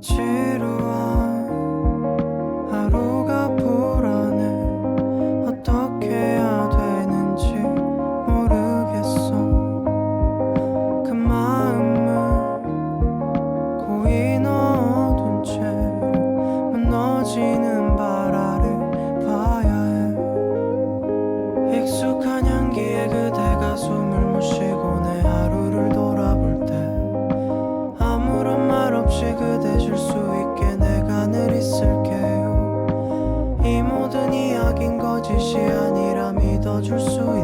去 이야긴 거짓이 아니라 믿어줄 수